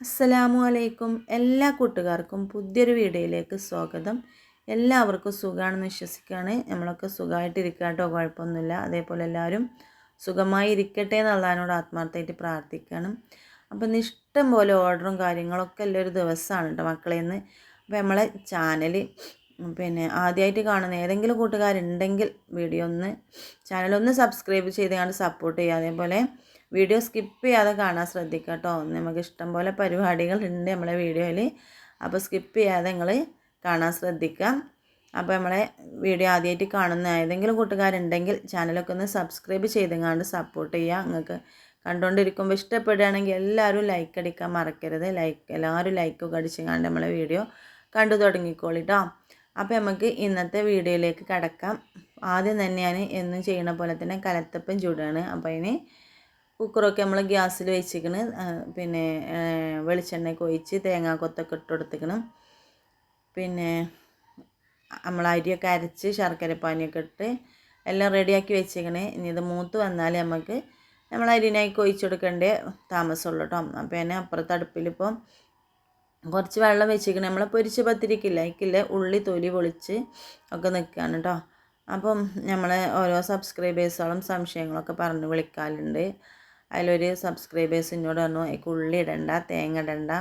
അസ്സലാമു അലൈക്കും. എല്ലാ കൂട്ടുകാർക്കും പുതിയൊരു വീഡിയോയിലേക്ക് സ്വാഗതം. എല്ലാവർക്കും സുഖമാണെന്ന് വിശ്വസിക്കുകയാണ്. നമ്മളൊക്കെ സുഖമായിട്ടിരിക്കുക കേട്ടോ കുഴപ്പമൊന്നുമില്ല. അതേപോലെ എല്ലാവരും സുഖമായി ഇരിക്കട്ടെ എന്നുള്ളതിനോട് ആത്മാർത്ഥമായിട്ട് പ്രാർത്ഥിക്കണം അപ്പം ഇഷ്ടം പോലെ ഓർഡറും കാര്യങ്ങളൊക്കെ ഉള്ള ഒരു ദിവസമാണ് കേട്ടോ മക്കളെ അപ്പോൾ നമ്മളെ ചാനൽ പിന്നെ ആദ്യമായിട്ട് കാണുന്ന ഏതെങ്കിലും കൂട്ടുകാരുണ്ടെങ്കിൽ വീഡിയോ ഒന്ന് ചാനലൊന്ന് സബ്സ്ക്രൈബ് ചെയ്ത് സപ്പോർട്ട് ചെയ്യുക. അതേപോലെ വീഡിയോ സ്കിപ്പ് ചെയ്യാതെ കാണാൻ ശ്രദ്ധിക്കുക കേട്ടോ. നമുക്ക് ഇഷ്ടം പോലെ പരിപാടികൾ ഉണ്ട് നമ്മളെ വീഡിയോയിൽ. അപ്പോൾ സ്കിപ്പ് ചെയ്യാതെ നിങ്ങൾ കാണാൻ ശ്രദ്ധിക്കുക. അപ്പോൾ നമ്മളെ വീഡിയോ ആദ്യമായിട്ട് കാണുന്ന ഏതെങ്കിലും കൂട്ടുകാരുണ്ടെങ്കിൽ ചാനലൊക്കെ ഒന്ന് സബ്സ്ക്രൈബ് ചെയ്തെങ്ങാണ്ട് സപ്പോർട്ട് ചെയ്യുക. നിങ്ങൾക്ക് കണ്ടുകൊണ്ടിരിക്കുമ്പോൾ ഇഷ്ടപ്പെടുകയാണെങ്കിൽ എല്ലാവരും ലൈക്ക് അടിക്കാൻ മറക്കരുത്. ലൈക്ക് എല്ലാവരും ലൈക്കൊക്കെ അടിച്ചെങ്ങാണ്ട് നമ്മളെ വീഡിയോ കണ്ടു തുടങ്ങിക്കോളിട്ടോ അപ്പോൾ നമുക്ക് ഇന്നത്തെ വീഡിയോയിലേക്ക് കടക്കാം. ആദ്യം തന്നെ ഞാൻ എന്നും ചെയ്യണ പോലെ തന്നെ കലത്തപ്പം ചൂടാണ്. അപ്പോൾ അതിന് കുക്കറൊക്കെ നമ്മൾ ഗ്യാസിൽ വെച്ചിക്കണ്. പിന്നെ വെളിച്ചെണ്ണയൊക്കെ ഒഴിച്ച് തേങ്ങാ കൊത്തൊക്കെ ഇട്ട് കൊടുത്തിക്കണം. പിന്നെ നമ്മൾ അരിയൊക്കെ അരച്ച് ശർക്കരപ്പാനിയൊക്കെ ഇട്ട് എല്ലാം റെഡിയാക്കി വെച്ചേക്കണേ. ഇനി ഇത് മൂത്ത് വന്നാൽ നമുക്ക് നമ്മൾ അരിനായിക്ക് ഒഴിച്ചു താമസമുള്ളൂ കേട്ടോ അപ്പോൾ തന്നെ അപ്പുറത്ത് അടുപ്പിലിപ്പം കുറച്ച് വെള്ളം വെച്ചിരിക്കണേ നമ്മൾ പൊരിച്ച് പത്തിരിക്കില്ല? അതിക്കില്ല ഉള്ളി തൊലി പൊളിച്ച് ഒക്കെ നിൽക്കുകയാണ് കേട്ടോ അപ്പം നമ്മൾ ഓരോ സബ്സ്ക്രൈബേഴ്സോളം സംശയങ്ങളൊക്കെ പറഞ്ഞ് വിളിക്കാറുണ്ട് അതിലൊരു സബ്സ്ക്രൈബേഴ്സ് എന്നോട് പറഞ്ഞു അതിക്ക് ഉള്ളി ഇടണ്ട തേങ്ങ ഇടണ്ട.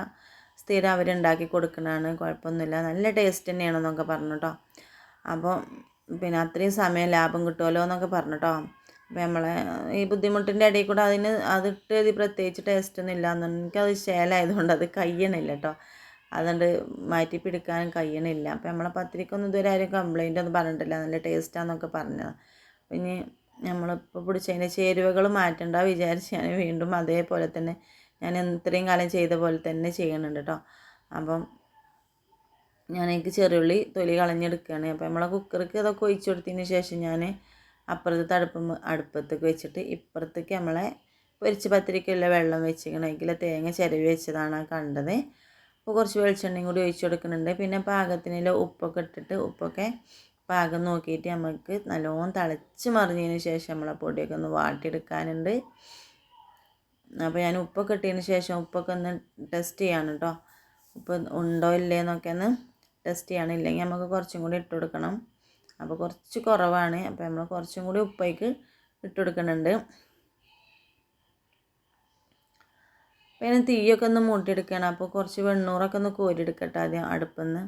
സ്ഥിരം അവരുണ്ടാക്കി കൊടുക്കണതാണ് കുഴപ്പമൊന്നുമില്ല നല്ല ടേസ്റ്റ് തന്നെയാണെന്നൊക്കെ പറഞ്ഞു കേട്ടോ അപ്പോൾ പിന്നെ അത്രയും സമയം ലാഭം കിട്ടുമല്ലോ എന്നൊക്കെ പറഞ്ഞു കേട്ടോ അപ്പോൾ നമ്മളെ ഈ ബുദ്ധിമുട്ടിന്റെ ഇടയിൽ കൂടെ അതിന് അതിട്ട് ഇത് പ്രത്യേകിച്ച് ടേസ്റ്റ് ഒന്നും ഇല്ല എനിക്കത് ശേലായതുകൊണ്ട് അത് കഴിയണില്ല കേട്ടോ അതുകൊണ്ട് മാറ്റി പിടിക്കാനും കഴിയണില്ല അപ്പോൾ നമ്മളെ പത്രിക്കൊന്നും ഇതുവരെ ആരും കംപ്ലൈന്റ് ഒന്നും പറഞ്ഞിട്ടില്ല. നല്ല ടേസ്റ്റാന്നൊക്കെ പറഞ്ഞത്. പിന്നെ നമ്മളിപ്പോൾ പിടിച്ചതിന്റെ ചേരുവകൾ മാറ്റണ്ട വിചാരിച്ച് ഞാൻ വീണ്ടും അതേപോലെ തന്നെ ഞാൻ ഇത്രയും കാലം ചെയ്ത പോലെ തന്നെ ചെയ്യണുണ്ട് കേട്ടോ അപ്പം ഞാൻ എനിക്ക് തൊലി കളഞ്ഞെടുക്കുകയാണ്. അപ്പോൾ നമ്മളെ കുക്കർക്ക് അതൊക്കെ ഒഴിച്ചു കൊടുത്തതിന് ശേഷം ഞാൻ അപ്പുറത്ത് തടുപ്പ് അടുപ്പത്തേക്ക് വെച്ചിട്ട് ഇപ്പുറത്തേക്ക് നമ്മളെ പൊരിച്ച് പത്തിരിക്കുള്ള വെള്ളം വെച്ചിരിക്കണം. അതിൽ തേങ്ങ ചിരവി വെച്ചതാണ് കണ്ടത്. അപ്പോൾ കുറച്ച് വെളിച്ചെണ്ണയും കൂടി ഒഴിച്ചു കൊടുക്കുന്നുണ്ട്. പിന്നെ പാകത്തിനുള്ള ഉപ്പൊക്കെ ഇട്ടിട്ട് ഉപ്പൊക്കെ പാകം നോക്കിയിട്ട് നമുക്ക് നല്ലോണം തിളച്ച് മറിഞ്ഞതിന് ശേഷം നമ്മളെ പൊടിയൊക്കെ ഒന്ന് വാട്ടിയെടുക്കാനുണ്ട്. അപ്പോൾ ഞാൻ ഉപ്പൊക്കെ ഇട്ടതിന് ശേഷം ഉപ്പൊക്കെ ഒന്ന് ടെസ്റ്റ് ചെയ്യാണ് കേട്ടോ ഉപ്പ് ഉണ്ടോ ഇല്ലേ എന്നൊക്കെ ഒന്ന് ടെസ്റ്റ് ചെയ്യണം. ഇല്ലെങ്കിൽ നമുക്ക് കുറച്ചും കൂടി ഇട്ട് കൊടുക്കണം. അപ്പോൾ കുറച്ച് കുറവാണ്. അപ്പോൾ നമ്മൾ കുറച്ചും കൂടി ഉപ്പേക്ക് ഇട്ട് കൊടുക്കുന്നുണ്ട്. പിന്നെ തീയൊക്കെ ഒന്ന് മൂട്ടിയെടുക്കണം അപ്പോൾ കുറച്ച് വെണ്ണൂറൊക്കെ ഒന്ന് കോരിയെടുക്കട്ടെ ആദ്യം അടുപ്പിൽ നിന്ന്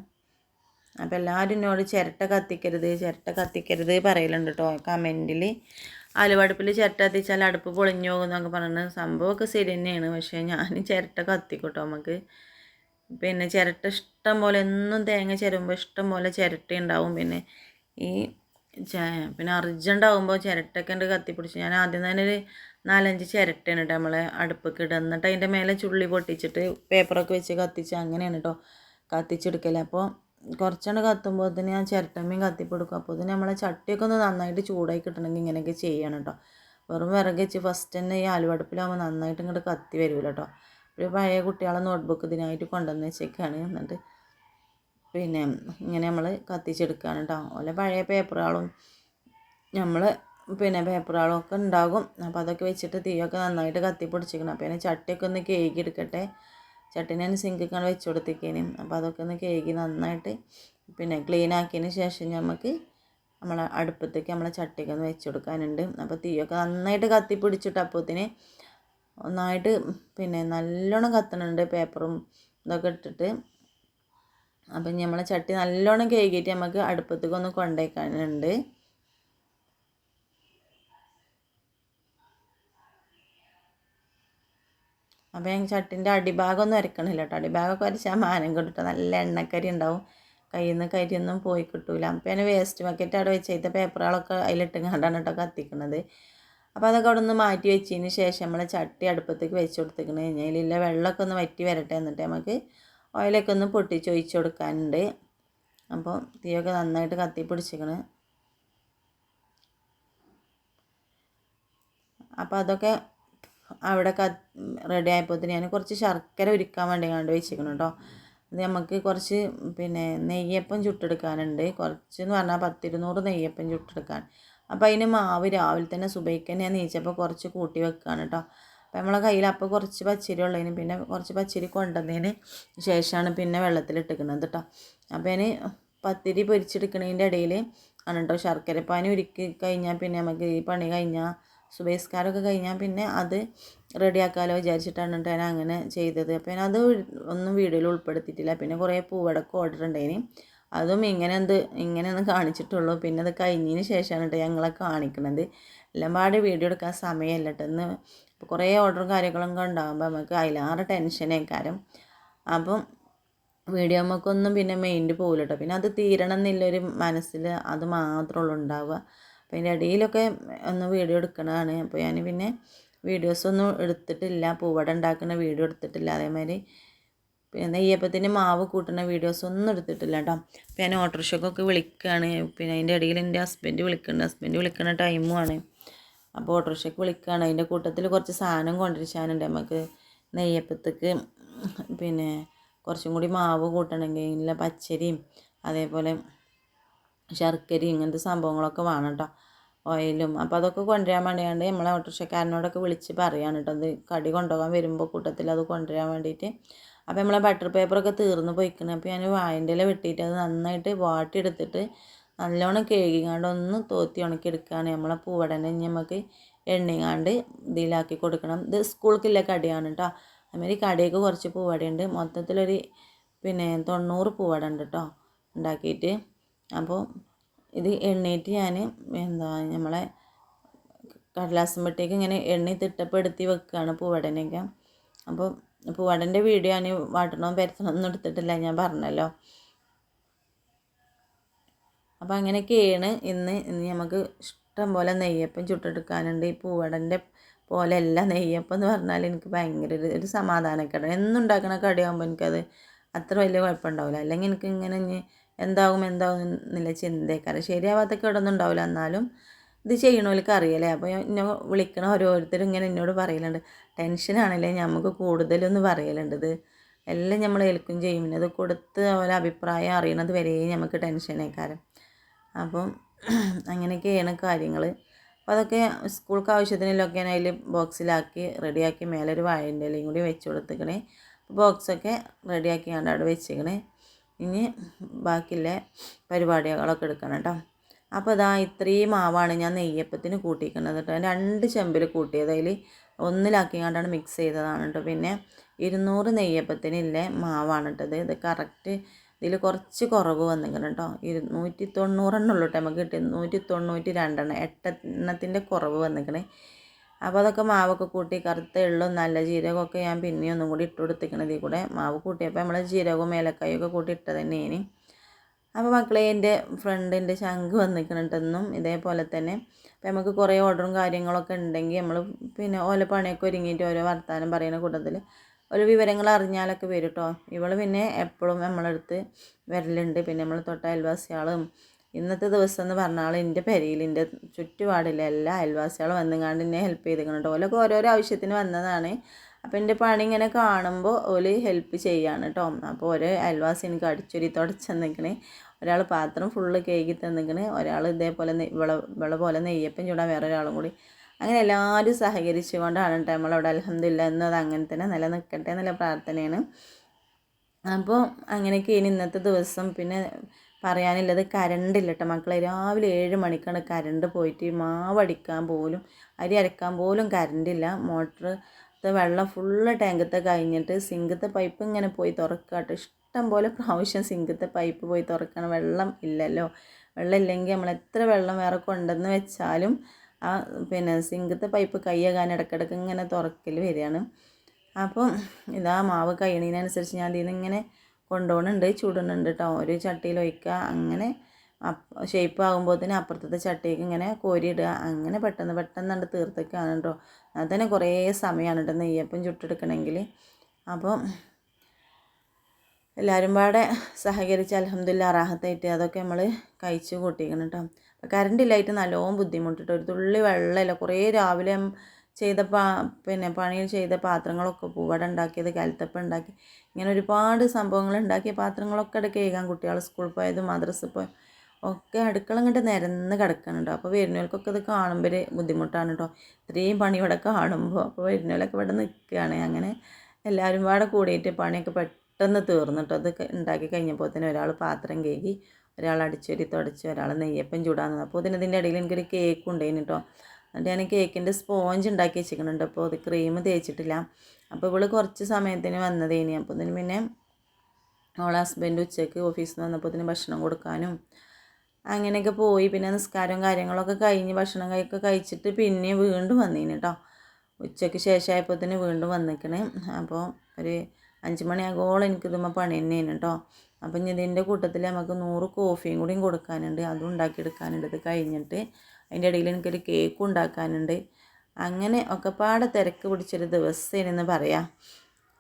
അപ്പോൾ എല്ലാവരും എന്നോട് ചിരട്ട കത്തിക്കരുത് ചിരട്ട കത്തിക്കരുത് പറയലുണ്ട് കേട്ടോ കമന്റിൽ അലുവടുപ്പിൽ ചിരട്ട കത്തിച്ചാൽ അടുപ്പ് പൊളിഞ്ഞു പോകും എന്നൊക്കെ പറയുന്നത് സംഭവമൊക്കെ ശരി തന്നെയാണ്. പക്ഷേ ഞാൻ ചിരട്ട കത്തിക്കൂട്ടോ നമുക്ക്. പിന്നെ ചിരട്ട ഇഷ്ടം പോലെ എന്നും തേങ്ങ ചിരമ്പുമ്പോൾ ഇഷ്ടം പോലെ ചിരട്ട ഉണ്ടാവും. പിന്നെ ഈ പിന്നെ അർജന്റ് ആകുമ്പോൾ ചിരട്ടൊക്കെ ഉണ്ട് കത്തിപ്പിടിച്ച് ഞാൻ ആദ്യം തന്നെ ഒരു നാലഞ്ച് ചിരട്ടയാണ് കേട്ടോ നമ്മളെ അടുപ്പൊക്കെ ഇടുക. എന്നിട്ട് അതിന്റെ മേലെ ചുള്ളി പൊട്ടിച്ചിട്ട് പേപ്പറൊക്കെ വെച്ച് കത്തിച്ച് അങ്ങനെയാണ് കേട്ടോ കത്തിച്ചെടുക്കൽ അപ്പോൾ കുറച്ചാണ് കത്തുമ്പോൾ തന്നെ ഞാൻ ചിരട്ടമ്മയും കത്തിപ്പൊടുക്കും. അപ്പോൾ തന്നെ നമ്മളെ ചട്ടിയൊക്കെ ഒന്ന് നന്നായിട്ട് ചൂടായി കിട്ടണമെങ്കിൽ ഇങ്ങനെയൊക്കെ ചെയ്യണം കേട്ടോ. വെറും വിറക് വെച്ച് ഫസ്റ്റ് തന്നെ ഈ ആലുവടുപ്പിലാകുമ്പോൾ നന്നായിട്ട് ഇങ്ങോട്ട് കത്തി വരില്ല കേട്ടോ. ഒരു പഴയ കുട്ടികളെ നോട്ട്ബുക്ക് ഇതിനായിട്ട് കൊണ്ടുവന്ന് വെച്ചേക്കാണ് എന്നിട്ട് പിന്നെ ഇങ്ങനെ നമ്മൾ കത്തിച്ചെടുക്കുകയാണ് കേട്ടോ. ഓലെ പഴയ പേപ്പറുകളും നമ്മൾ പിന്നെ പേപ്പറുകളും ഒക്കെ ഉണ്ടാകും. അപ്പോൾ അതൊക്കെ വെച്ചിട്ട് തീയൊക്കെ നന്നായിട്ട് കത്തി പിടിച്ചിരിക്കണം അപ്പോൾ അതിനെ ചട്ടിയൊക്കെ ഒന്ന് കേകി എടുക്കട്ടെ ചട്ടിനെ സിങ്കിക്കാണ് വെച്ച് കൊടുത്തേക്കേനും. അപ്പോൾ അതൊക്കെ ഒന്ന് കേകി നന്നായിട്ട് പിന്നെ ക്ലീൻ ആക്കിയതിന് ശേഷം നമുക്ക് നമ്മളെ അടുപ്പത്തേക്ക് നമ്മളെ ചട്ടിക്ക് ഒന്ന് വെച്ച് കൊടുക്കാനുണ്ട്. അപ്പോൾ തീയൊക്കെ നന്നായിട്ട് കത്തി പിടിച്ചിട്ട് അപ്പോത്തിന് ഒന്നായിട്ട് പിന്നെ നല്ലോണം കത്തണുണ്ട് പേപ്പറും ഇതൊക്കെ ഇട്ടിട്ട്. അപ്പം നമ്മളെ ചട്ടി നല്ലോണം കേകിയിട്ട് നമുക്ക് അടുപ്പത്തേക്ക് ഒന്ന് കൊണ്ടേക്കാനുണ്ട്. അപ്പോൾ ഞാൻ ചട്ടിന്റെ അടിഭാഗമൊന്നും അരക്കണില്ല കേട്ടോ അടിഭാഗമൊക്കെ അരച്ചാൽ മാനം കിട്ടും നല്ല എണ്ണക്കരി ഉണ്ടാവും. കയ്യിൽ നിന്ന് കരിയൊന്നും പോയി കിട്ടൂല. അപ്പോൾ ഞാൻ വേസ്റ്റ് ബക്കറ്റ് അവിടെ വെച്ചേത്ത പേപ്പറുകളൊക്കെ അതിലിട്ട് കണ്ടാണ് കേട്ടോ കത്തിക്കണത്. അപ്പോൾ അതൊക്കെ അവിടെ നിന്ന് മാറ്റി വെച്ചതിന് ശേഷം നമ്മൾ ചട്ടി അടുപ്പത്തേക്ക് വെച്ച് കൊടുത്തേക്കണ്. കഴിഞ്ഞാൽ വെള്ളമൊക്കെ ഒന്ന് വറ്റി വരട്ടെ എന്നിട്ട് നമുക്ക് ഓയിലൊക്കെ ഒന്ന് പൊട്ടിച്ച് ഒഴിച്ച് കൊടുക്കാനുണ്ട്. അപ്പോൾ തീയൊക്കെ നന്നായിട്ട് കത്തി പിടിച്ചിക്കണ്. അപ്പോൾ അതൊക്കെ അവിടെ ക റെഡി ആയപ്പോഴത്തേന് ഞാൻ കുറച്ച് ശർക്കര ഉരുക്കാൻ വേണ്ടി കണ്ട് വെച്ചിരിക്കണം കേട്ടോ അത് നമുക്ക് കുറച്ച് പിന്നെ നെയ്യപ്പം ചുട്ടെടുക്കാനുണ്ട്. കുറച്ച് എന്ന് പറഞ്ഞാൽ പത്തിരുന്നൂറ് നെയ്യപ്പം ചുട്ടെടുക്കാൻ. അപ്പോൾ അതിന് മാവ് രാവിലെ തന്നെ സുബൈക്ക് തന്നെ നീച്ചപ്പോൾ കുറച്ച് കൂട്ടി വെക്കുകയാണ് കേട്ടോ അപ്പം നമ്മളെ കയ്യിൽ അപ്പോൾ കുറച്ച് പച്ചരി ഉള്ളതിന് പിന്നെ കുറച്ച് പച്ചരി കൊണ്ടുവന്നതിന് ശേഷമാണ് പിന്നെ വെള്ളത്തിലിട്ടിക്കുന്നത് കേട്ടോ അപ്പോൾ ഞാൻ പത്തിരി പൊരിച്ചെടുക്കണതിന്റെ ഇടയിൽ ആണ് കേട്ടോ ശർക്കര പാനി ഉരുക്കി കഴിഞ്ഞാൽ പിന്നെ നമുക്ക് ഈ പണി കഴിഞ്ഞാൽ സുബേസ്കാരമൊക്കെ കഴിഞ്ഞാൽ പിന്നെ അത് റെഡിയാക്കാമല്ലോ വിചാരിച്ചിട്ടാണ് കേട്ടോ ഞാൻ അങ്ങനെ ചെയ്തത്. അപ്പോൾ ഞാൻ അത് ഒന്നും വീഡിയോയിൽ ഉൾപ്പെടുത്തിയിട്ടില്ല. പിന്നെ കുറേ പൂവടക്കം ഓർഡർ ഉണ്ടായിന് അതും ഇങ്ങനെ എന്ത് ഒന്ന് കാണിച്ചിട്ടുള്ളൂ. പിന്നെ അത് കഴിഞ്ഞതിന് ശേഷമാണ് കേട്ടോ ഞങ്ങളെ കാണിക്കണത്. എല്ലാം പാടെ വീഡിയോ എടുക്കാൻ സമയമല്ല കേട്ടോ. ഇന്ന് കുറേ ഓർഡറും കാര്യങ്ങളൊക്കെ ഉണ്ടാകുമ്പോൾ നമുക്ക് അതിലാറ് ടെൻഷനേക്കാരം അപ്പം വീഡിയോ നമുക്കൊന്നും പിന്നെ മെയിന്റ് പോകില്ല കേട്ടോ. പിന്നെ അത് തീരണം എന്നുള്ളൊരു മനസ്സിൽ അത് മാത്രമുള്ളൂ ഉണ്ടാവുക. അപ്പോൾ അതിന്റെ ഇടയിലൊക്കെ ഒന്ന് വീഡിയോ എടുക്കണതാണ്. അപ്പോൾ ഞാൻ പിന്നെ വീഡിയോസൊന്നും എടുത്തിട്ടില്ല. പൂവട ഉണ്ടാക്കുന്ന വീഡിയോ എടുത്തിട്ടില്ല അതേമാതിരി. പിന്നെ നെയ്യപ്പത്തിന്റെ മാവ് കൂട്ടുന്ന വീഡിയോസ് ഒന്നും എടുത്തിട്ടില്ല കേട്ടോ. അപ്പോൾ ഞാൻ ഓട്ടോറിക്ഷക്കൊക്കെ വിളിക്കുകയാണ് പിന്നെ അതിന്റെ ഇടയിൽ എന്റെ ഹസ്ബൻഡ് വിളിക്കുന്നുണ്ട്. ഹസ്ബൻഡ് വിളിക്കുന്ന ടൈമുമാണ് അപ്പോൾ ഓട്ടോറിക്ഷയ്ക്ക് വിളിക്കുകയാണ് അതിന്റെ കൂട്ടത്തിൽ കുറച്ച് സാധനം കൊണ്ടിരിച്ചാനുണ്ട് നമുക്ക് നെയ്യപ്പത്തേക്ക്. പിന്നെ കുറച്ചും കൂടി മാവ് കൂട്ടണമെങ്കിൽ പച്ചരിയും അതേപോലെ ശർക്കരയും ഇങ്ങനത്തെ സംഭവങ്ങളൊക്കെ വേണം കേട്ടോ ഓയിലും അപ്പോൾ അതൊക്കെ കൊണ്ടുവരാൻ വേണ്ടിയാണ്ട് നമ്മളെ ഓട്ടോറിക്ഷക്കാരനോടൊക്കെ വിളിച്ച് പറയാണ് കേട്ടോ അത് കടി കൊണ്ടുപോകാൻ വരുമ്പോൾ കൂട്ടത്തിൽ അത് കൊണ്ടുവരാൻ വേണ്ടിയിട്ട്. അപ്പോൾ നമ്മളെ ബട്ടർ പേപ്പറൊക്കെ തീർന്ന് പോയിക്കണം. അപ്പോൾ ഞാൻ വായന്റെ ഇല വെട്ടിയിട്ട് അത് നന്നായിട്ട് വാട്ടിയെടുത്തിട്ട് നല്ലോണം കഴുകിങ്ങാണ്ട് ഒന്ന് തോത്തി ഉണക്കിയെടുക്കുകയാണ് നമ്മളെ പൂവടനെ നമുക്ക് എണ്ണിങ്ങാണ്ട് ഇതിലാക്കി കൊടുക്കണം. ഇത് സ്കൂൾക്കില്ല കടിയാണ് കേട്ടോ അതുമാതിരി കടിയൊക്കെ കുറച്ച് പൂവടയുണ്ട്. മൊത്തത്തിലൊരു പിന്നെ തൊണ്ണൂറ് പൂവട ഉണ്ട് കേട്ടോ ഉണ്ടാക്കിയിട്ട്. അപ്പോൾ ഇത് എണ്ണയിട്ട് ഞാൻ എന്താ നമ്മളെ കടലാസുമ്പട്ടേക്ക് ഇങ്ങനെ എണ്ണി തിട്ടപ്പെടുത്തി വെക്കുകയാണ് പൂവടനൊക്കെ അപ്പോൾ പൂവടന്റെ വീഡിയോ ഞാൻ വാട്ടണോ പരത്തണമൊന്നും എടുത്തിട്ടില്ല ഞാൻ പറഞ്ഞല്ലോ. അപ്പോൾ അങ്ങനെയൊക്കെയാണ് ഇന്ന് ഇന്ന് നമുക്ക് ഇഷ്ടം പോലെ നെയ്യപ്പം ചുട്ടെടുക്കാനുണ്ട്. ഈ പൂവടന്റെ പോലെയല്ല നെയ്യപ്പം എന്ന് പറഞ്ഞാൽ എനിക്ക് ഭയങ്കര ഒരു ഒരു സമാധാനക്കേട്. എന്നുണ്ടാക്കണ കടയാകുമ്പോൾ എനിക്കത് അത്ര വലിയ കുഴപ്പമുണ്ടാവില്ല അല്ലെങ്കിൽ എനിക്ക് ഇങ്ങനെ ഇനി എന്താകും എന്താകും എന്നുള്ള ചിന്തയൊക്കെ ശരിയാവാത്ത കേടൊന്നും ഉണ്ടാവില്ല എന്നാലും ഇത് ചെയ്യണവർക്ക് അറിയാലേ. അപ്പോൾ എന്നെ വിളിക്കണ ഓരോരുത്തരും ഇങ്ങനെ എന്നോട് പറയലുണ്ട്. ടെൻഷനാണല്ലേ നമുക്ക് കൂടുതലൊന്നും പറയലുണ്ട് ഇത്. എല്ലാം നമ്മൾ ഏൽക്കും ചെയ്യും. പിന്നെ അത് കൊടുത്ത് അവരെ അഭിപ്രായം അറിയണത് വരെ നമുക്ക് ടെൻഷനേക്കാരം. അപ്പം അങ്ങനെയൊക്കെയാണ് കാര്യങ്ങൾ അപ്പോൾ അതൊക്കെ സ്കൂൾക്ക് ആവശ്യത്തിനൊക്കെ അതിൽ ബോക്സിലാക്കി റെഡിയാക്കി മേലൊരു ഒരു വാഴന്റെ കൂടി വെച്ച് കൊടുത്തേക്കണേ. ബോക്സൊക്കെ റെഡിയാക്കി കണ്ട് അവിടെ ഇനി ബാക്കിയുള്ള പരിപാടികളൊക്കെ എടുക്കണം കേട്ടോ. അപ്പോൾ ഇതാ ഇത്രയും മാവാണ് ഞാൻ നെയ്യപ്പത്തിന് കൂട്ടിക്കുന്നത് കേട്ടോ. രണ്ട് ചെമ്പിൽ കൂട്ടിയത്. അതിൽ ഒന്നിലാക്കി കണ്ടാണ് മിക്സ് ചെയ്തതാണ് കേട്ടോ. പിന്നെ ഇരുന്നൂറ് നെയ്യപ്പത്തിനില്ലേ മാവാണ് കേട്ടത് ഇത് കറക്റ്റ് ഇതിൽ കുറച്ച് കുറവ് വന്നിങ്ങനെ കേട്ടോ. ഇരുന്നൂറ്റി തൊണ്ണൂറെണ്ണം ഉള്ളൂ കേട്ടോ നമുക്ക് കിട്ടി നൂറ്റി തൊണ്ണൂറ്റി രണ്ടെണ്ണം. എട്ടെണ്ണത്തിന്റെ കുറവ് വന്നിരിക്കണേ. അപ്പോൾ അതൊക്കെ മാവൊക്കെ കൂട്ടി കറുത്ത എള്ളും നല്ല ജീരകമൊക്കെ ഞാൻ പിന്നെ ഒന്നും കൂടി ഇട്ട് കൊടുത്തിരിക്കണത് കൂടെ. മാവ് കൂട്ടിയപ്പോൾ നമ്മൾ ജീരകവും ഏലക്കായൊക്കെ കൂട്ടി ഇട്ടത് തന്നെയാണ് അപ്പോൾ മക്കളെ എന്റെ ഫ്രണ്ടിന്റെ ശംഖ് വന്നിരിക്കണിട്ടെന്നും ഇതേപോലെ തന്നെ. അപ്പോൾ നമുക്ക് കുറേ ഓർഡറും കാര്യങ്ങളൊക്കെ ഉണ്ടെങ്കിൽ നമ്മൾ പിന്നെ ഓല പണിയൊക്കെ ഒരുങ്ങിയിട്ട് ഓരോ വർത്തമാനം പറയുന്ന കൂട്ടത്തിൽ ഒരു വിവരങ്ങൾ അറിഞ്ഞാലൊക്കെ വരും കേട്ടോ ഇവൾ പിന്നെ എപ്പോഴും നമ്മളടുത്ത് വരലുണ്ട്. പിന്നെ നമ്മൾ തൊട്ട അയൽവാസികളും ഇന്നത്തെ ദിവസം എന്ന് പറഞ്ഞാൽ എന്റെ പെരയിൽ എന്റെ ചുറ്റുപാടില്ല എല്ലാ അയൽവാസികളും വന്നുങ്ങാണ്ട് എന്നെ ഹെൽപ്പ് ചെയ്തിരിക്കണം കേട്ടോ ഓലൊക്കെ ഓരോരോ ആവശ്യത്തിന് വന്നതാണ്. അപ്പോൾ എന്റെ പണി ഇങ്ങനെ കാണുമ്പോൾ ഓൽ ഹെൽപ്പ് ചെയ്യാണ് കേട്ടോ അപ്പോൾ ഒരു അയൽവാസി എനിക്ക് അടിച്ചൊരി തുടച്ചെന്നിക്കണേ ഒരാൾ പാത്രം ഫുള്ള് കേകി തന്നിരിക്കണേ ഒരാൾ ഇതേപോലെ വിള വിള പോലെ നെയ്യപ്പം ചൂടാൻ വേറെ ഒരാളും കൂടി. അങ്ങനെ എല്ലാവരും സഹകരിച്ചുകൊണ്ടാണ് കേട്ടോ നമ്മളവിടെ അലഹമില്ല എന്നത് അങ്ങനെ തന്നെ നിലനിൽക്കട്ടെ എന്നുള്ള പ്രാർത്ഥനയാണ്. അപ്പോൾ അങ്ങനെയൊക്കെ ഇനി ഇന്നത്തെ ദിവസം. പിന്നെ പറയാനുള്ളത് കരണ്ട് ഇല്ല കേട്ടോ മക്കളെ. രാവിലെ ഏഴ് മണിക്കാണ് കരണ്ട് പോയിട്ട് മാവടിക്കാൻ പോലും അരി അരക്കാൻ പോലും കരണ്ടില്ല. മോട്ടർ വെള്ളം ഫുള്ള് ടാങ്കത്തെ കഴിഞ്ഞിട്ട് സിങ്കത്തെ പൈപ്പ് ഇങ്ങനെ പോയി തുറക്കാട്ടോ. ഇഷ്ടം പോലെ പ്രാവശ്യം സിങ്കത്തെ പൈപ്പ് പോയി തുറക്കണം. വെള്ളം ഇല്ലല്ലോ. വെള്ളം ഇല്ലെങ്കിൽ നമ്മൾ എത്ര വെള്ളം വേറെ കൊണ്ടെന്ന് വെച്ചാലും ആ പിന്നെ സിങ്കത്തെ പൈപ്പ് കയ്യകാൻ ഇടയ്ക്കിടയ്ക്ക് ഇങ്ങനെ തുറക്കൽ വരികയാണ്. അപ്പം ഇതാ മാവ് കഴിയണതിനനുസരിച്ച് ഞാൻ ഇതിൽ നിന്ന് ഇങ്ങനെ കൊണ്ടുപോകുന്നുണ്ട് ചുടുന്നുണ്ട് കേട്ടോ ഒരു ചട്ടിയിൽ ഒഴിക്കുക അങ്ങനെ ഷേപ്പ് ആകുമ്പോഴത്തേന് അപ്പുറത്തത്തെ ചട്ടിക്ക് ഇങ്ങനെ കോരിയിടുക. അങ്ങനെ പെട്ടെന്ന് പെട്ടെന്ന് കണ്ട് തീർത്തൊക്കെയാണ് കേട്ടോ അതിന് കുറേ സമയമാണ് കേട്ടോ നെയ്യപ്പം ചുട്ടെടുക്കണമെങ്കിൽ. അപ്പം എല്ലാവരും പാടെ സഹകരിച്ച് അലഹമ്മദില്ല അറാഹത്തായിട്ട് അതൊക്കെ നമ്മൾ കഴിച്ചു കൂട്ടിക്കണം കേട്ടോ അപ്പോൾ കറണ്ട് ഇല്ലായിട്ട് നല്ലോണം ബുദ്ധിമുട്ടിട്ട് ഒരു തുള്ളി വെള്ളമില്ല കുറേ രാവിലെ ചെയ്ത പാ പിന്നെ പണിയിൽ ചെയ്ത പാത്രങ്ങളൊക്കെ പൂവട ഉണ്ടാക്കിയത് കലത്തപ്പം ഉണ്ടാക്കി ഇങ്ങനെ ഒരുപാട് സംഭവങ്ങൾ ഉണ്ടാക്കിയ പാത്രങ്ങളൊക്കെ ഇടയ്ക്ക് കഴുകാൻ കുട്ടികൾ സ്കൂളിൽ പോയത് മദ്രസ പോയി ഒക്കെ അടുക്കള ഇങ്ങോട്ട് നിരന്ന് കിടക്കുന്നുണ്ട് അപ്പോൾ വരുന്നവർക്കൊക്കെ ഇത് കാണുമ്പോൾ ബുദ്ധിമുട്ടാണ് കേട്ടോ ഇത്രയും പണി ഇവിടെ കാണുമ്പോൾ അപ്പോൾ വരുന്നവരൊക്കെ ഇവിടെ നിൽക്കുകയാണ്. അങ്ങനെ എല്ലാവരും പാടെ കൂടിയിട്ട് പണിയൊക്കെ പെട്ടെന്ന് തീർന്നിട്ടോ അത് ഉണ്ടാക്കി കഴിഞ്ഞപ്പോൾ തന്നെ ഒരാൾ പാത്രം കേകി ഒരാൾ അടിച്ചൊരി തുടച്ച് ഒരാൾ നെയ്യപ്പം ചൂടാന്ന്. അപ്പോൾ ഇതിനതിന്റെ ഇടയിൽ എനിക്കൊരു കേക്ക് ഉണ്ടായിരുന്നു കേട്ടോ എന്നിട്ട് ഞാൻ കേക്കിന്റെ സ്പോഞ്ച് ഉണ്ടാക്കി വെച്ചിരിക്കുന്നുണ്ട്. അപ്പോൾ അത് ക്രീം തേച്ചിട്ടില്ല. അപ്പോൾ ഇവൾ കുറച്ച് സമയത്തിന് വന്നതേനി. അപ്പോൾ ഇതിന് പിന്നെ അവളെ ഹസ്ബൻഡ് ഉച്ചയ്ക്ക് ഓഫീസിൽ നിന്ന് വന്നപ്പോൾ ഇതിന് ഭക്ഷണം കൊടുക്കാനും അങ്ങനെയൊക്കെ പോയി. പിന്നെ നിസ്കാരവും കാര്യങ്ങളൊക്കെ കഴിഞ്ഞ് ഭക്ഷണം കഴിയൊക്കെ കഴിച്ചിട്ട് പിന്നെ വീണ്ടും വന്നീന് കേട്ടോ ഉച്ചയ്ക്ക് ശേഷമായപ്പോഴത്തേന് വീണ്ടും വന്നിക്കണേ. അപ്പോൾ ഒരു അഞ്ച് മണിയാകോളം എനിക്കിതുമ്പോൾ പണി തന്നെയാണ് കേട്ടോ അപ്പം ഇതിന്റെ കൂട്ടത്തിൽ നമുക്ക് നൂറ് കോഫിയും കൂടിയും കൊടുക്കാനുണ്ട്. അതും ഉണ്ടാക്കിയെടുക്കാനുണ്ട്. ഇത് കഴിഞ്ഞിട്ട് അതിന്റെ ഇടയിൽ എനിക്കൊരു കേക്ക് ഉണ്ടാക്കാനുണ്ട്. അങ്ങനെ ഒക്കെപ്പാടെ തിരക്ക് പിടിച്ചൊരു ദിവസമായിരുന്നു പറയാം.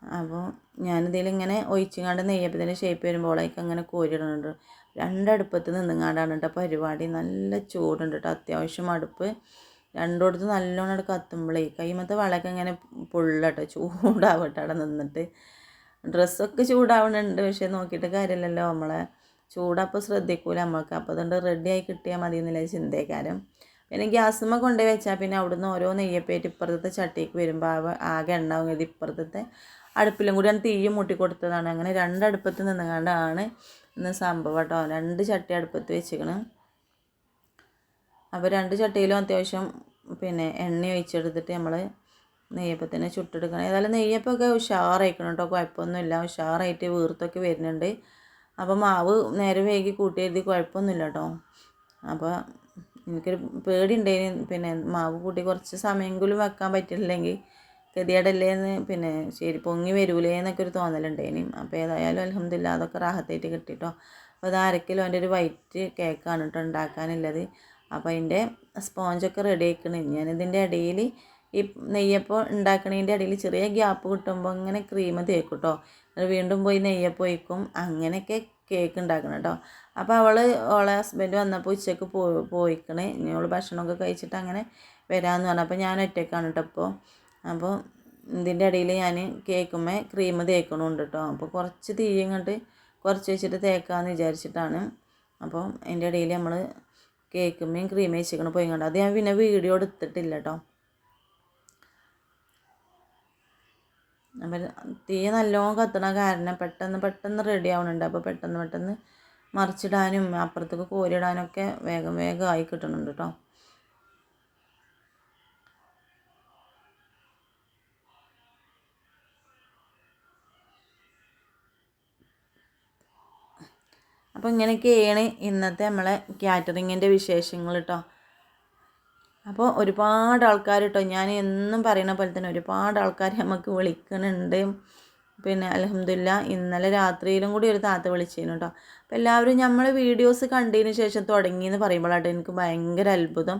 അപ്പോൾ ഞാനിതിലിങ്ങനെ ഒഴിച്ചുങ്ങാണ്ട് നെയ്യപ്പത്തിന്റെ ഷേപ്പ് വരുമ്പോഴേക്ക് അങ്ങനെ കോരിടുന്നുണ്ട് രണ്ടടുപ്പത്ത് നിന്നുങ്ങാണ്ടാണ് കേട്ടോ പരിപാടി. നല്ല ചൂടുണ്ട് കേട്ടോ അത്യാവശ്യം അടുപ്പ് രണ്ടോടത്ത് നല്ലോണം അവിടെ കത്തുമ്പോഴേ കൈമത്തെ വളയൊക്കെ ഇങ്ങനെ പൊള്ളട്ടോ ചൂടാവട്ടെ അവിടെ നിന്നിട്ട്. ഡ്രസ്സൊക്കെ ചൂടാവണുണ്ട്. പക്ഷേ നോക്കിയിട്ട് കാര്യമില്ലല്ലോ നമ്മളെ ചൂടപ്പോൾ ശ്രദ്ധിക്കൂല നമ്മൾക്ക്. അപ്പോൾ അതുകൊണ്ട് റെഡിയായി കിട്ടിയാൽ മതി എന്നുള്ള ചിന്തക്കാരം പിന്നെ ഗ്യാസുമ്മ കൊണ്ടുപോയി വെച്ചാൽ പിന്നെ അവിടുന്ന് ഓരോ നെയ്യപ്പേറ്റ് ഇപ്പുറത്തെ ചട്ടിക്ക് വരുമ്പോൾ ആകെ എണ്ണാവും ഇത് ഇപ്പുറത്തെ അടുപ്പിലും കൂടിയാണ് തീയും മുട്ടി കൊടുത്തതാണ്. അങ്ങനെ രണ്ടടുപ്പത്ത് നിന്നുകൊണ്ടാണ് ഇന്ന് സംഭവം കേട്ടോ. രണ്ട് ചട്ടി അടുപ്പത്ത് വെച്ചിരിക്കണം അപ്പോൾ രണ്ട് ചട്ടിയിലും അത്യാവശ്യം പിന്നെ എണ്ണ ഒഴിച്ചെടുത്തിട്ട് നമ്മൾ നെയ്യപ്പത്തിന് ചുട്ടെടുക്കണം. ഏതായാലും നെയ്യപ്പമൊക്കെ ഉഷാറായിക്കണം കേട്ടോ. കുഴപ്പമൊന്നുമില്ല. ഉഷാറായിട്ട് വീർത്തൊക്കെ വരുന്നുണ്ട്. അപ്പോൾ മാവ് നേരെ വേഗി കൂട്ടി എഴുതി കുഴപ്പമൊന്നുമില്ല കേട്ടോ അപ്പോൾ എനിക്കൊരു പേടി ഉണ്ടായിന് പിന്നെ മാവ് കൂട്ടി കുറച്ച് സമയമെങ്കിലും വെക്കാൻ പറ്റില്ലെങ്കിൽ ഗതികേടല്ലേന്ന് പിന്നെ ശരി പൊങ്ങി വരൂലേ എന്നൊക്കെ ഒരു തോന്നലുണ്ടായിന്. അപ്പോൾ ഏതായാലും അലഹമില്ല അതൊക്കെ റാഹത്തായിട്ട് കിട്ടിട്ടോ. അപ്പോൾ അത് അരക്കിലും അതിന്റെ ഒരു വൈറ്റ് കേക്കാണ് കേട്ടോ ഉണ്ടാക്കാനുള്ളത്. അപ്പോൾ അതിന്റെ സ്പോഞ്ചൊക്കെ റെഡി ആക്കണം ഞാനിതിന്റെ ഇടയിൽ ഈ നെയ്യപ്പം ഉണ്ടാക്കണതിന്റെ ഇടയിൽ ചെറിയ ഗ്യാപ്പ് കിട്ടുമ്പോൾ ഇങ്ങനെ ക്രീം തേക്കും കേട്ടോ വീണ്ടും പോയി നെയ്യപ്പം ഒഴിക്കും. അങ്ങനെയൊക്കെ കേക്ക് ഉണ്ടാക്കണം കേട്ടോ അപ്പോൾ അവൾ ഓളെ ഹസ്ബൻഡ് വന്നപ്പോൾ ഉച്ചയ്ക്ക് പോ പോയിക്കണേ. അവൾ ഭക്ഷണമൊക്കെ കഴിച്ചിട്ട് അങ്ങനെ വരാമെന്ന് പറഞ്ഞു. അപ്പോൾ ഞാൻ ഒറ്റയ്ക്കാണ് കേട്ടോ ഇപ്പോൾ അപ്പോൾ ഇതിന്റെ ഇടയിൽ ഞാൻ കേക്കുമ്പോൾ ക്രീം തേക്കണമുണ്ട് കേട്ടോ അപ്പോൾ കുറച്ച് തീയും കണ്ട് കുറച്ച് വെച്ചിട്ട് തേക്കാമെന്ന് വിചാരിച്ചിട്ടാണ്. അപ്പോൾ അതിന്റെ ഇടയിൽ നമ്മൾ കേക്കുമ്മേയും ക്രീം വെച്ചിരിക്കണം. പോയി കണ്ടു. അത് ഞാൻ പിന്നെ വീഡിയോ എടുത്തിട്ടില്ല കേട്ടോ അപ്പം തീ നല്ലോണം കത്തണ. കാരണം പെട്ടെന്ന് പെട്ടെന്ന് റെഡി ആവുന്നുണ്ട് അപ്പോൾ പെട്ടെന്ന് പെട്ടെന്ന് മറിച്ചിടാനും അപ്പുറത്തേക്ക് കോരിടാനൊക്കെ വേഗം വേഗം ആയി കിട്ടുന്നുണ്ട് കേട്ടോ അപ്പോൾ ഇങ്ങനെയൊക്കെയാണ് ഇന്നത്തെ നമ്മളെ കാറ്ററിങ്ങിന്റെ വിശേഷങ്ങൾ കേട്ടോ അപ്പോൾ ഒരുപാട് ആൾക്കാർ കേട്ടോ ഞാൻ എന്നും പറയുന്ന പോലെ തന്നെ ഒരുപാട് ആൾക്കാർ നമുക്ക് വിളിക്കുന്നുണ്ട് പിന്നെ അലഹമില്ല ഇന്നലെ രാത്രിയിലും കൂടി ഒരു താത്ത വിളിച്ചിരുന്നു കേട്ടോ അപ്പോൾ എല്ലാവരും നമ്മൾ വീഡിയോസ് കണ്ടതിന് ശേഷം തുടങ്ങി എന്ന് പറയുമ്പോഴാട്ടോ എനിക്ക് ഭയങ്കര അത്ഭുതം.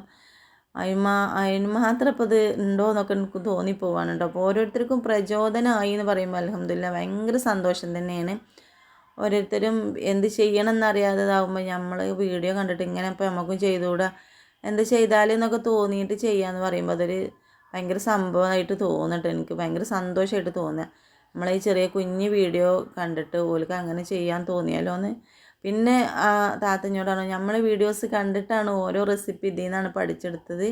അതിന് അതിന് മാത്രം ഇപ്പോൾ ഇത് ഉണ്ടോ എന്നൊക്കെ എനിക്ക് തോന്നിപ്പോവാണ് കേട്ടോ അപ്പോൾ ഓരോരുത്തർക്കും പ്രചോദനമായി എന്ന് പറയുമ്പോൾ അലഹമില്ല ഭയങ്കര സന്തോഷം തന്നെയാണ്. ഓരോരുത്തരും എന്ത് ചെയ്യണം എന്നറിയാത്തതാകുമ്പോൾ നമ്മൾ വീഡിയോ കണ്ടിട്ട് ഇങ്ങനെ ഇപ്പോൾ നമുക്കും ചെയ്തുകൂടാ. എന്ത് ചെയ്താലും എന്നൊക്കെ തോന്നിയിട്ട് ചെയ്യാന്ന് പറയുമ്പോൾ അതൊരു ഭയങ്കര സംഭവമായിട്ട് തോന്നിട്ട്. എനിക്ക് ഭയങ്കര സന്തോഷമായിട്ട് തോന്നുക നമ്മളെ ഈ ചെറിയ കുഞ്ഞ് വീഡിയോ കണ്ടിട്ട് ഓൾക്ക് അങ്ങനെ ചെയ്യാൻ തോന്നിയാലോ എന്ന് പിന്നെ താത്തഞ്ഞോടാണ് നമ്മൾ വീഡിയോസ് കണ്ടിട്ടാണ് ഓരോ റെസിപ്പി ഇതിൽ നിന്നാണ് പഠിച്ചെടുത്തത്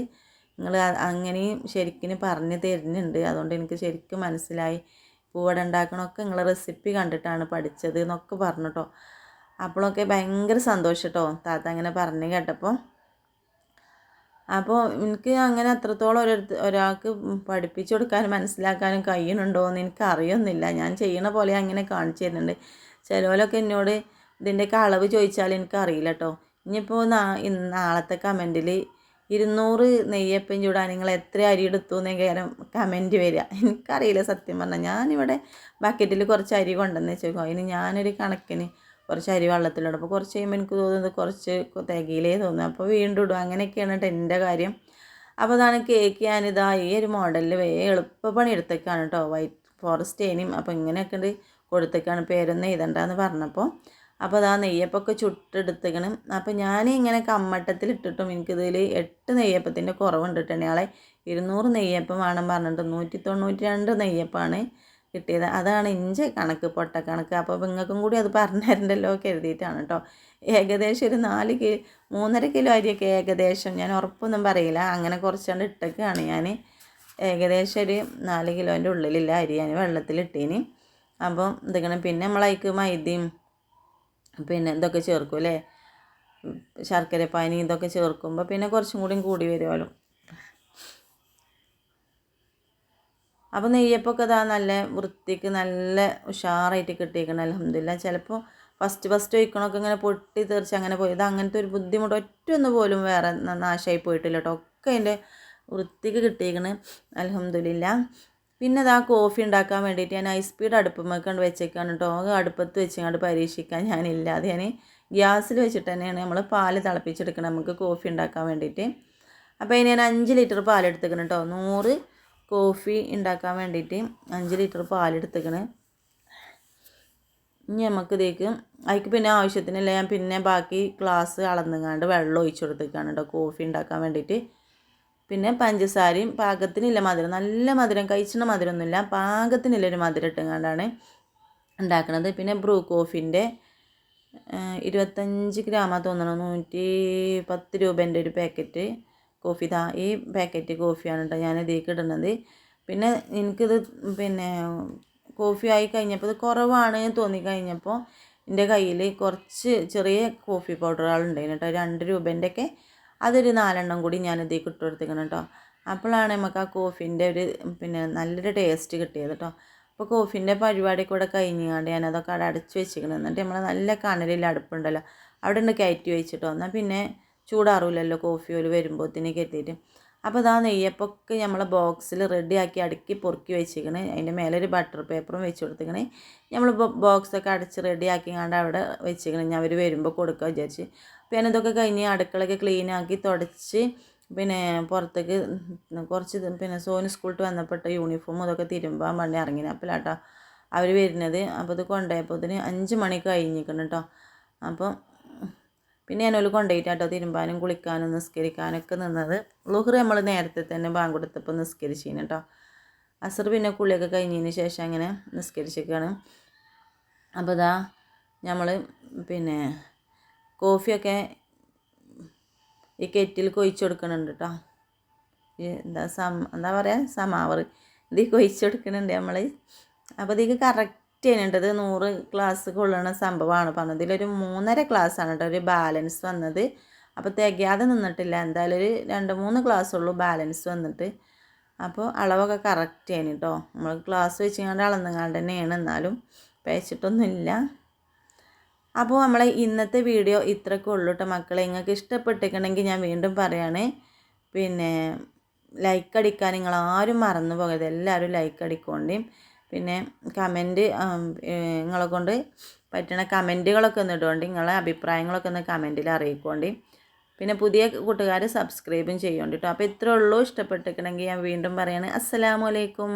നിങ്ങൾ അങ്ങനെയും ശരിക്കും പറഞ്ഞു തരുന്നുണ്ട്. അതുകൊണ്ട് എനിക്ക് ശരിക്കും മനസ്സിലായി. പൂവട ഉണ്ടാക്കണമൊക്കെ നിങ്ങളെ റെസിപ്പി കണ്ടിട്ടാണ് പഠിച്ചത് എന്നൊക്കെ പറഞ്ഞു കേട്ടോ അപ്പോഴൊക്കെ ഭയങ്കര സന്തോഷം കേട്ടോ താത്ത അങ്ങനെ പറഞ്ഞു കേട്ടപ്പോൾ അപ്പോൾ എനിക്ക് അങ്ങനെ അത്രത്തോളം ഒരിടത്ത് ഒരാൾക്ക് പഠിപ്പിച്ചു കൊടുക്കാനും മനസ്സിലാക്കാനും കഴിയുന്നുണ്ടോ എന്ന് എനിക്ക് അറിയുന്നില്ല ഞാൻ ചെയ്യണ പോലെ അങ്ങനെ കാണിച്ചു തരുന്നുണ്ട്. ചിലവരൊക്കെ എന്നോട് ഇതിന്റെയൊക്കെ അളവ് ചോദിച്ചാൽ എനിക്ക് അറിയില്ല കേട്ടോ ഇനിയിപ്പോൾ നാ നാളത്തെ കമന്റിൽ ഇരുന്നൂറ് നെയ്യപ്പം ചൂടാൻ നിങ്ങൾ എത്ര അരി എടുത്തു എന്നേക്കാരം കമന്റ് വരിക. എനിക്കറിയില്ല സത്യം പറഞ്ഞാൽ. ഞാനിവിടെ ബക്കറ്റിൽ കുറച്ച് അരി കൊണ്ടുവന്ന് വെച്ചേക്കും അതിന് ഞാനൊരു കണക്കിന് കുറച്ച് അരി വെള്ളത്തിലിടും. അപ്പോൾ കുറച്ച് കഴിയുമ്പോൾ എനിക്ക് തോന്നുന്നത് കുറച്ച് തികയിലേ തോന്നും അപ്പോൾ വീണ്ടും ഇടും. അങ്ങനെയൊക്കെയാണ് കേട്ടോ എന്റെ കാര്യം. അപ്പോൾ അതാണ് കേക്ക് ഞാനിതാ ഈ ഒരു മോഡലിൽ വേഗം എളുപ്പപ്പണി എടുത്തേക്കാണ് കേട്ടോ വൈറ്റ് ഫോറസ്റ്റ് ഏനിയും അപ്പോൾ ഇങ്ങനെയൊക്കെ ഉണ്ട് കൊടുത്തേക്കാണ് പേരൊന്നും എഴുതണ്ടെന്ന് പറഞ്ഞപ്പോൾ അപ്പോൾ അതാ നെയ്യപ്പൊക്കെ ചുട്ടെടുത്തേക്കണം. അപ്പോൾ ഞാൻ ഇങ്ങനെ കമ്മട്ടത്തിൽ ഇട്ടിട്ടും എനിക്കിതിൽ എട്ട് നെയ്യപ്പത്തിന്റെ കുറവുണ്ട് കേട്ടോ ആളെ ഇരുന്നൂറ് നെയ്യപ്പം വേണം പറഞ്ഞിട്ട് നൂറ്റി തൊണ്ണൂറ്റി രണ്ട് നെയ്യപ്പമാണ് കിട്ടിയത്. അതാണ് എന്റെ കണക്ക് പൊട്ട കണക്ക്. അപ്പോൾ നിങ്ങൾക്കും കൂടി അത് പറഞ്ഞു കരുതിയിട്ടാണ് കേട്ടോ. ഏകദേശം ഒരു നാല് കിലോ മൂന്നര കിലോ അരിയൊക്കെ ഏകദേശം ഞാൻ ഉറപ്പൊന്നും പറയില്ല. അങ്ങനെ കുറച്ചുകൊണ്ട് ഇട്ടൊക്കെയാണ് ഞാൻ. ഏകദേശം ഒരു നാല് കിലോന്റെ ഉള്ളിലില്ല അരി ഞാൻ വെള്ളത്തിലിട്ടീന്. അപ്പം ഇതിങ്ങനെ പിന്നെ നമ്മളതിക്ക് മൈദയും പിന്നെ ഇതൊക്കെ ചേർക്കും അല്ലേ? ശർക്കര പാനി ഇതൊക്കെ ചേർക്കുമ്പോൾ പിന്നെ കുറച്ചും കൂടിയും കൂടി വരുമല്ലോ. അപ്പോൾ നെയ്യപ്പൊക്കെ ഇതാ നല്ല വൃത്തിക്ക് നല്ല ഉഷാറായിട്ട് കിട്ടിയിരിക്കണം അലഹമില്ല ചിലപ്പോൾ ഫസ്റ്റ് ഫസ്റ്റ് ഒഴിക്കണമൊക്കെ ഇങ്ങനെ പൊട്ടി തെറിച്ച് അങ്ങനെ പോയി. ഇത് അങ്ങനത്തെ ഒരു ബുദ്ധിമുട്ട് ഒറ്റ പോലും വേറെ നാശമായി പോയിട്ടില്ല കേട്ടോ. ഒക്കെ അതിന്റെ വൃത്തിക്ക് കിട്ടിയിരിക്കണ് അലഹമില്ല പിന്നെ ഇതാ കോഫി ഉണ്ടാക്കാൻ വേണ്ടിയിട്ട് ഞാൻ ഐസ് സ്പീഡ് അടുപ്പമൊക്കെ വെച്ചേക്കാണ് കേട്ടോ. അടുപ്പത്ത് വെച്ചങ്ങോട്ട് പരീക്ഷിക്കാൻ ഞാനില്ല അത് ഞാൻ ഗ്യാസിൽ വെച്ചിട്ട് തന്നെയാണ് നമ്മൾ പാൽ തിളപ്പിച്ചെടുക്കണം നമുക്ക് കോഫി ഉണ്ടാക്കാൻ വേണ്ടിയിട്ട്. അപ്പോൾ അതിന് ഞാൻ അഞ്ച് ലിറ്റർ പാലെടുത്തേക്കണം കേട്ടോ. നൂറ് കോഫി ഉണ്ടാക്കാൻ വേണ്ടിയിട്ട് അഞ്ച് ലിറ്റർ പാലെടുത്തേക്കണ് ഇനി നമുക്ക് ഇതേക്ക് അതിക്ക് പിന്നെ ആവശ്യത്തിനല്ല ഞാൻ പിന്നെ ബാക്കി ഗ്ലാസ് അളന്നുങ്ങാണ്ട് വെള്ളം ഒഴിച്ചു കൊടുത്തേക്കാണ് കേട്ടോ കോഫി ഉണ്ടാക്കാൻ വേണ്ടിയിട്ട്. പിന്നെ പഞ്ചസാരയും പാകത്തിനില്ല മധുരം നല്ല മധുരം കഴിച്ചിട്ട് മധുരമൊന്നുമില്ല പാകത്തിനുള്ളൊരു മധുരം ഇട്ടുകൊണ്ടാണ് ഉണ്ടാക്കുന്നത് പിന്നെ ബ്രൂ കോഫിന്റെ ഇരുപത്തഞ്ച് ഗ്രാമാ തോന്നണം നൂറ്റി പത്ത് രൂപേന്റെ ഒരു പാക്കറ്റ് കോഫി. ഇതാ ഈ പാക്കറ്റ് കോഫിയാണ് കേട്ടോ ഞാൻ ഇതിലേക്ക് ഇടുന്നത്. പിന്നെ എനിക്കിത് പിന്നെ കോഫി ആയി കഴിഞ്ഞപ്പോൾ ഇത് കുറവാണ് തോന്നി കഴിഞ്ഞപ്പോൾ എന്റെ കയ്യിൽ കുറച്ച് ചെറിയ കോഫി പൗഡറുകളുണ്ടായിരുന്നു കേട്ടോ രണ്ട് രൂപേന്റെയൊക്കെ. അതൊരു നാലെണ്ണം കൂടി ഞാൻ ഇതിലേക്ക് ഇട്ട് കൊടുത്തിരിക്കണം കേട്ടോ. അപ്പോഴാണ് നമുക്ക് ആ കോഫീന്റെ ഒരു പിന്നെ നല്ലൊരു ടേസ്റ്റ് കിട്ടിയത് കേട്ടോ. അപ്പോൾ കോഫീന്റെ പരിപാടി കൂടെ കഴിഞ്ഞാണ്ട് ഞാനതൊക്കെ അവിടെ അടച്ച് വെച്ചിരിക്കണം എന്നിട്ട് നമ്മൾ നല്ല കണലിൽ അടുപ്പുണ്ടല്ലോ അവിടെ ഉണ്ട് കയറ്റി വെച്ചിട്ടോ എന്നാൽ പിന്നെ ചൂടാറില്ലല്ലോ കോഫി ഓയിൽ വരുമ്പോഴത്തേന് എത്തിയിട്ട്. അപ്പോൾ ഇതാ നെയ്യപ്പൊക്കെ നമ്മൾ ബോക്സിൽ റെഡിയാക്കി അടുക്കി പൊറുക്കി വെച്ചിരിക്കണേ. അതിന്റെ മേലെ ഒരു ബട്ടർ പേപ്പറും വെച്ച് കൊടുത്തിക്കണേ നമ്മൾ ബോക്സൊക്കെ അടച്ച് റെഡിയാക്കി കണ്ട് അവിടെ വെച്ചിരിക്കണേ. ഞാൻ അവർ വരുമ്പോൾ കൊടുക്കുക വിചാരിച്ച്. പിന്നെ ഇതൊക്കെ കഴിഞ്ഞ് അടുക്കളയൊക്കെ ക്ലീനാക്കി തുടച്ച് പിന്നെ പുറത്തേക്ക് കുറച്ച് പിന്നെ സോനു സ്കൂളിൽ വന്നപ്പെട്ട യൂണിഫോം അതൊക്കെ തിരുമ്പാൻ വേണ്ടി ഇറങ്ങിന്. അപ്പോഴാട്ടോ അവർ വരുന്നത്. അപ്പോൾ ഇത് കൊണ്ടുപോയപ്പോൾ ഇതിന് അഞ്ച് മണി കഴിഞ്ഞിരിക്കണം കേട്ടോ അപ്പോൾ പിന്നെ ഞാൻ ഒരു കൊണ്ടുപോയിട്ടാട്ടോ തിരുമ്പാനും കുളിക്കാനും നിസ്കരിക്കാനൊക്കെ നിന്നത്. ലുഹർ നമ്മൾ നേരത്തെ തന്നെ ബാങ്ക് കൊടുത്തപ്പോൾ നിസ്കരിച്ചിന് കേട്ടോ അസർ പിന്നെ കുളിയൊക്കെ കഴിഞ്ഞതിന് ശേഷം അങ്ങനെ നിസ്കരിച്ചേക്കാണ്. അപ്പോൾ ഇതാ നമ്മൾ പിന്നെ കോഫിയൊക്കെ ഈ കെറ്റിൽ കൊഴിച്ച് കൊടുക്കുന്നുണ്ട് കേട്ടോ എന്താ സം എന്താ പറയുക സമാവർ ഇത് കൊഴിച്ച് കൊടുക്കുന്നുണ്ട് നമ്മൾ അപ്പോൾ ഇതിക്ക് കറക്റ്റ് ചെയ്യുന്നുണ്ടത് നൂറ് ക്ലാസ് കൊള്ളുന്ന സംഭവമാണ്. പറഞ്ഞത് ഇതിലൊരു മൂന്നര ക്ലാസ്സാണ് കേട്ടോ ഒരു ബാലൻസ് വന്നത്. അപ്പോൾ തികയാതെ നിന്നിട്ടില്ല. എന്തായാലും ഒരു രണ്ട് മൂന്ന് ക്ലാസ് ഉള്ളൂ ബാലൻസ് വന്നിട്ട്. അപ്പോൾ അളവൊക്കെ കറക്റ്റ് ചെയ്യണം കേട്ടോ നമ്മൾ ക്ലാസ് വെച്ചുകൊണ്ട് അളന്നുകൊണ്ട് തന്നെയാണ്. എന്നാലും പേച്ചിട്ടൊന്നുമില്ല അപ്പോൾ നമ്മളെ ഇന്നത്തെ വീഡിയോ ഇത്രയ്ക്കേ ഉള്ളൂ കേട്ടോ മക്കളെ നിങ്ങൾക്ക് ഇഷ്ടപ്പെട്ടിട്ടുണ്ടെങ്കിൽ ഞാൻ വീണ്ടും പറയാണ്. പിന്നെ ലൈക്ക് അടിക്കാൻ നിങ്ങൾ ആരും മറന്നു പോകരുത് എല്ലാവരും ലൈക്ക് അടിക്കോണ്ടിയും പിന്നെ കമന്റ് നിങ്ങളെ കൊണ്ട് പറ്റണ കമന്റുകളൊക്കെ ഒന്ന് ഇട്ടുകൊണ്ട് നിങ്ങളെ അഭിപ്രായങ്ങളൊക്കെ ഒന്ന് കമന്റിൽ അറിയിക്കൊണ്ട്. പിന്നെ പുതിയ കൂട്ടുകാർ സബ്സ്ക്രൈബും ചെയ്യുന്നുണ്ട് കേട്ടോ അപ്പോൾ ഇത്രേ ഉള്ളൂ. ഇഷ്ടപ്പെട്ടിട്ടുണ്ടെങ്കിൽ ഞാൻ വീണ്ടും പറയാണ്. അസ്സലാമലൈക്കും